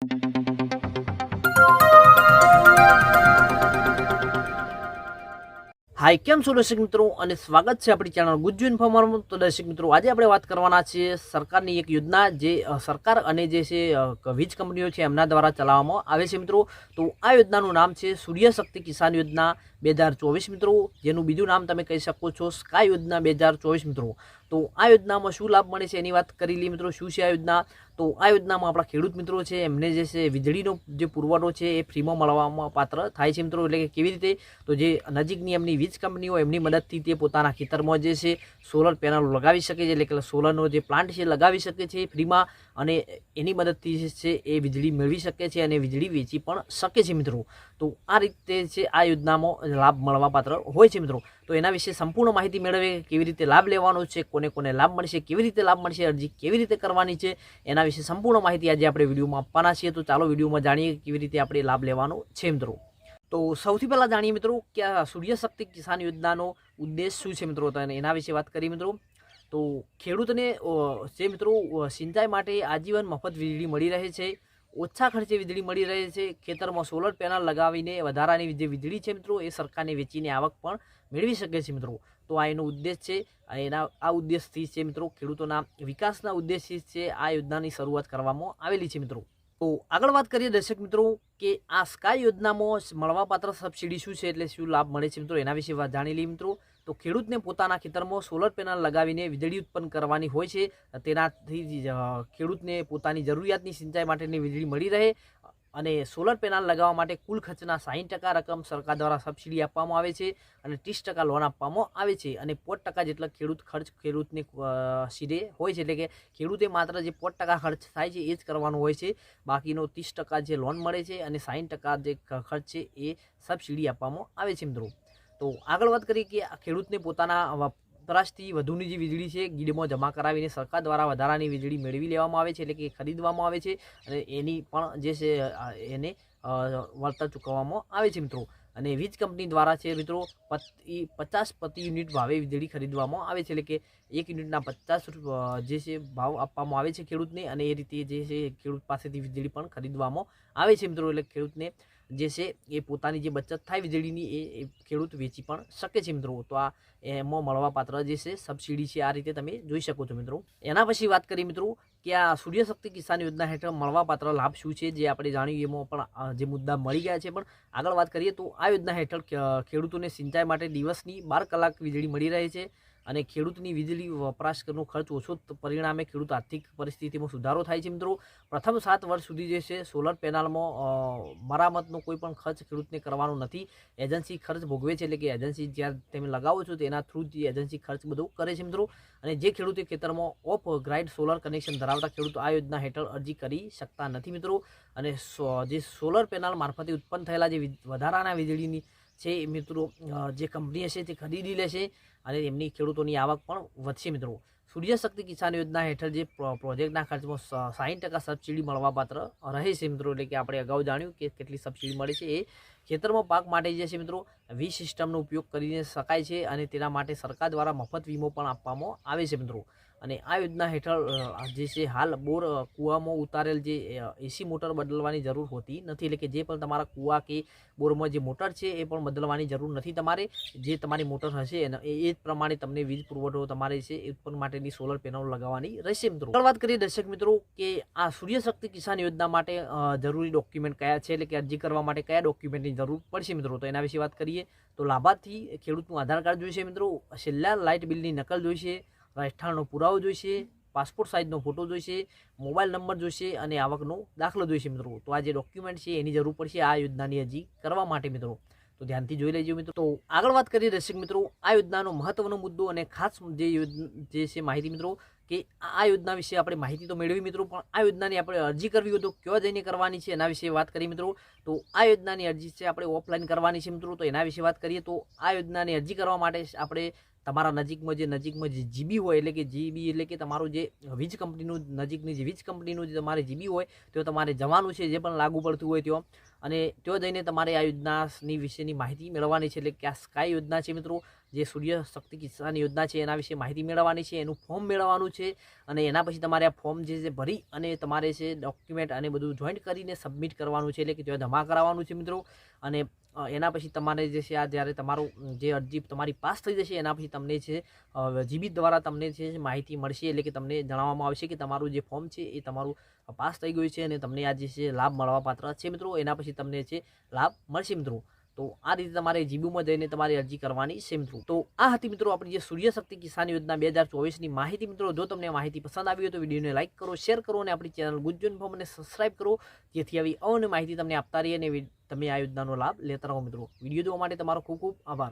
હાય, કેમ છો દર્શક મિત્રો? અને સ્વાગત છે આપણી ચેનલ ગુજ્જુ ઇન્ફોર્મરમાં તો દર્શક મિત્રો, આજે આપણે વાત કરવાના છીએ સરકારની એક યોજના જે સરકાર અને જે છે વીજ કંપનીઓ છે એમના દ્વારા ચલાવવામાં આવે છે મિત્રો. તો આ યોજનાનું નામ છે સૂર્ય શક્તિ કિસાન યોજના. બે હજાર ચોવીસ મિત્રો, જેનું બીજું નામ તમે કહી શકો છો સ્કાય યોજના બે હજાર ચોવીસ મિત્રો. તો આ યોજનામાં શું લાભ મળે છે એની વાત કરી લઈએ મિત્રો, શું છે આ યોજના? તો આ યોજનામાં આપણા ખેડૂત મિત્રો છે, એમને જે છે વીજળીનો જે પુરવઠો છે એ ફ્રીમાં મળવામાં પાત્ર થાય છે મિત્રો. એટલે કે કેવી રીતે? તો જે નજીકની એમની વીજ કંપનીઓ એમની મદદથી તે પોતાના ખેતરમાં જે છે સોલર પેનલ લગાવી શકે છે, એટલે કે સોલરનો જે પ્લાન્ટ છે લગાવી શકે છે ફ્રીમાં અને એની મદદથી જે છે એ વીજળી મેળવી શકે છે અને વીજળી વેચી પણ શકે છે મિત્રો. તો આ રીતે છે આ યોજનામાં લાભ મળવા પાત્ર હોય છે મિત્રો. તો એના વિશે સંપૂર્ણ માહિતી મેળવે, કેવી રીતે લાભ લેવાનો છે, કોને કોને લાભ મળશે, કેવી રીતે લાભ મળશે, અરજી કેવી રીતે કરવાની છે, એના વિશે સંપૂર્ણ માહિતી આજે આપણે વિડીયોમાં આપવાના છીએ. તો ચાલો વિડીયોમાં જાણીએ કેવી રીતે આપણે લાભ લેવાનો છે મિત્રો. તો સૌથી પહેલાં જાણીએ મિત્રો કે આ સૂર્યશક્તિ કિસાન યોજનાનો ઉદ્દેશ શું છે મિત્રો? તો એના વિશે વાત કરીએ મિત્રો. તો ખેડૂતને જે મિત્રો સિંચાઈ માટે આજીવન મફત વીજળી મળી રહે છે. ઓછા ખર્ચે વીજળી મળી રહે છે. ખેતરમાં સોલર પેનલ લગાવીને વધારાની જે વીજળી છે મિત્રો, એ સરકારને વેચીને આવક પણ મેળવી શકે છે મિત્રો. તો આ એનો ઉદ્દેશ છે. એના, આ ઉદ્દેશથી છે મિત્રો, ખેડૂતોના વિકાસના ઉદ્દેશથી છે આ યોજનાની શરૂઆત કરવામાં આવેલી છે મિત્રો. તો આગળ વાત કરીએ દર્શક મિત્રો કે આ સ્કાય યોજનામાં મળવાપાત્ર સબસિડી શું છે એટલે શું લાભ મળે છે મિત્રો? એના વિશે વાત જાણી લઈએ મિત્રો. તો ખેડૂતને પોતાના ખેતરમાં સોલર પેનલ લગાવીને વીજળી ઉત્પન્ન કરવાની હોય છે. તેનાથી ખેડૂતને પોતાની જરૂરિયાતની સિંચાઈ માટેની વીજળી મળી રહે. અને સોલર પેનલ લગાવવા માટે કુલ ખર્ચના સાહીઠ ટકા રકમ સરકાર દ્વારા સબસિડી આપવામાં આવે છે અને ત્રીસ ટકા લોન આપવામાં આવે છે અને પોત ટકા જેટલા ખેડૂત ખર્ચ ખેડૂતને સીધે હોય છે એટલે કે ખેડૂતે માત્ર જે પોત ટકા ખર્ચ થાય છે એ જ કરવાનો હોય છે. બાકીનો ત્રીસ ટકા જે લોન મળે છે અને સાહીઠ ટકા જે ખર્ચ છે એ સબસિડી આપવામાં આવે છે મિત્રો. તો આગળ વાત કરીએ કે ખેડૂતને પોતાના વપરાશથી વધુની જે વીજળી છે, ગીડમાં જમા કરાવીને સરકાર દ્વારા વધારાની વીજળી મેળવી લેવામાં આવે છે એટલે કે ખરીદવામાં આવે છે અને એની પણ જે છે એને વળતર ચૂકવવામાં આવે છે મિત્રો. અને વીજ કંપની દ્વારા છે મિત્રો પચાસ પ્રતિ યુનિટ ભાવે વીજળી ખરીદવામાં આવે છે એટલે કે એક યુનિટના પચાસ જે છે ભાવ આપવામાં આવે છે ખેડૂતને અને એ રીતે જે છે ખેડૂત પાસેથી વીજળી પણ ખરીદવામાં આવે છે મિત્રો. એટલે ખેડૂતને જે છે, એ પોતાની જે બચત થાય વીજળીની, એ ખેડૂત વેચી પણ શકે છે મિત્રો. તો આ એમાં મળવાપાત્ર જે છે સબસિડી છે, આ રીતે તમે જોઈ શકો છો મિત્રો. એના પછી વાત કરીએ મિત્રો કે આ સૂર્યશક્તિ કિસાન યોજના હેઠળ મળવાપાત્ર લાભ શું છે, જે આપણે જાણ્યું એમાં પણ જે મુદ્દા મળી ગયા છે. પણ આગળ વાત કરીએ તો આ યોજના હેઠળ ખેડૂતોને સિંચાઈ માટે દિવસની બાર કલાક વીજળી મળી રહે છે. અને ખેડૂતની વીજળી વપરાશનો ખર્ચ ઓછો પરિણામે ખેડૂત આર્થિક પરિસ્થિતિમાં સુધારો થાય છે મિત્રો. પ્રથમ સાત વર્ષ સુધી જે છે સોલર પેનલમાં મરામતનો કોઈ પણ ખર્ચ ખેડૂતને કરવાનો નથી. એજન્સી ખર્ચ ભોગવે છે એટલે કે એજન્સી જ્યાં તમે લગાવો છો તેના થ્રુ જ એજન્સી ખર્ચ બધું કરે છે મિત્રો. અને જે ખેડૂતે ખેતરમાં ઓફ ગ્રાઇડ સોલર કનેક્શન ધરાવતા ખેડૂતો આ યોજના હેઠળ અરજી કરી શકતા નથી મિત્રો. અને જે સોલર પેનલ મારફતે ઉત્પન્ન થયેલા જે વધારાના વીજળીની છે એ મિત્રો જે કંપની હશે તે ખરીદી લેશે અને એમની ખેડૂતોની આવક પણ વધશે મિત્રો. સૂર્ય શક્તિ કિસાન યોજના હેઠળ જે પ્રોજેક્ટના ખર્ચમાં સાહીઠ ટકા સબસિડી મળવાપાત્ર રહે છે મિત્રો, એટલે કે આપણે અગાઉ જાણ્યું કે કેટલી સબસિડી મળે છે એ ખેતરમાં પાક માટે જે છે મિત્રો, વી સિસ્ટમનો ઉપયોગ કરીને શકાય છે અને તેના માટે સરકાર દ્વારા મફત વીમો પણ આપવામાં આવે છે મિત્રો. અને આ યોજના હેઠળ જે છે હાલ બોર કૂવામાં ઉતારેલ જે એસી મોટર બદલવાની જરૂર હોતી નથી. એટલે કે જે પણ તમારા કૂવા કે બોરમાં જે મોટર છે એ પણ બદલવાની જરૂર નથી તમારે. જે તમારી મોટર હશે એ જ પ્રમાણે તમને વીજ પુરવઠો તમારે છે એ ઉત્પન્ન માટેની સોલર પેનલ લગાવવાની રહેશે મિત્રો. આગળ વાત કરીએ દર્શક મિત્રો કે આ સૂર્ય શક્તિ કિસાન યોજના માટે જરૂરી ડોક્યુમેન્ટ કયા છે? એટલે કે અરજી કરવા માટે કયા ડોક્યુમેન્ટની જરૂર પડશે મિત્રો? તો એના વિશે વાત કરીએ. તો લાભાર્થી ખેડૂતનું આધાર કાર્ડ જોઈશે મિત્રો. છેલ્લા લાઇટ બિલની નકલ જોઈશે. રહેઠાણનો પુરાવો જોઈશે, પાસપોર્ટ સાઇઝનો ફોટો જોઈશે મોબાઈલ નંબર જોઈશે અને આવકનો દાખલો જોઈશે મિત્રો. તો આ જે ડોક્યુમેન્ટ છે એની જરૂર પડશે આ યોજનાની અરજી કરવા માટે મિત્રો. તો ધ્યાનથી જોઈ લેજો મિત્રો. તો આગળ વાત કરીએ દર્શક મિત્રો, આ યોજનાનો મહત્વનો મુદ્દો અને ખાસ જે જે છે માહિતી મિત્રો, કે આ યોજના વિશે આપણે માહિતી તો મેળવી મિત્રો, પણ આ યોજનાની આપણે અરજી કરવી હોય તો ક્યાં જઈને કરવાની છે એના વિશે વાત કરીએ મિત્રો. તો આ યોજનાની અરજી છે આપણે ઓફલાઈન કરવાની છે મિત્રો. તો એના વિશે વાત કરીએ તો આ યોજનાની અરજી કરવા માટે આપણે તમારા નજીકમાં જે નજીકમાં જે જીબી હોય, એટલે કે જીબી એટલે કે તમારું જે વીજ કંપનીનું, નજીકની જે વીજ કંપનીનું જે તમારે જીબી હોય, તો તમારે જવાનું છે, જે પણ લાગુ પડતું હોય ત્યાં અને ત્યાં જઈને તમારે આ યોજનાની વિશેની માહિતી મેળવવાની છે, એટલે કે આ સ્કાય યોજના છે મિત્રો, જે સૂર્ય શક્તિ કિસાન યોજના છે, એના વિશે માહિતી મેળવવાની છે, એનું ફોર્મ મેળવવાનું છે, અને એના પછી તમારે આ ફોર્મ જે છે ભરી અને તમારે છે ડોક્યુમેન્ટ અને બધું જોઈન્ટ કરીને સબમિટ કરવાનું છે, એટલે કે ત્યાં જમા કરાવવાનું છે મિત્રો. અને એના પછી તમારે જે છે આ જ્યારે તમારું જે અરજી તમારી પાસ થઈ જશે, એના પછી તમને છે જીબી દ્વારા તમને છે માહિતી મળશે, એટલે કે તમને જણાવવામાં આવશે કે તમારું જે ફોર્મ છે એ તમારું પાસ થઈ ગયું છે અને તમને આ જે છે લાભ મળવા પાત્ર છે મિત્રો. એના પછી તમને છે લાભ મળશે મિત્રો. તો આ રીતે તમારે જીબીમાં જઈને તમારે અરજી કરવાની સેમ થ્રુ તો આ હતી મિત્રો આપણી જે સૂર્ય શક્તિ કિસાન યોજના બે હજાર ચોવીસની માહિતી મિત્રો. જો તમને માહિતી પસંદ આવી હોય તો વિડીયોને લાઇક કરો, શેર કરો અને આપણી ચેનલ ગુજ્જન ફોર્મને સબસ્ક્રાઇબ કરો. જેથી આવી અવનવી માહિતી તમને આપતા રહીએ અને તમે આ યોજનાનો લાભ લેતા રહો મિત્રો. વીડિયો જોવા માટે તમારો ખૂબ ખૂબ આભાર.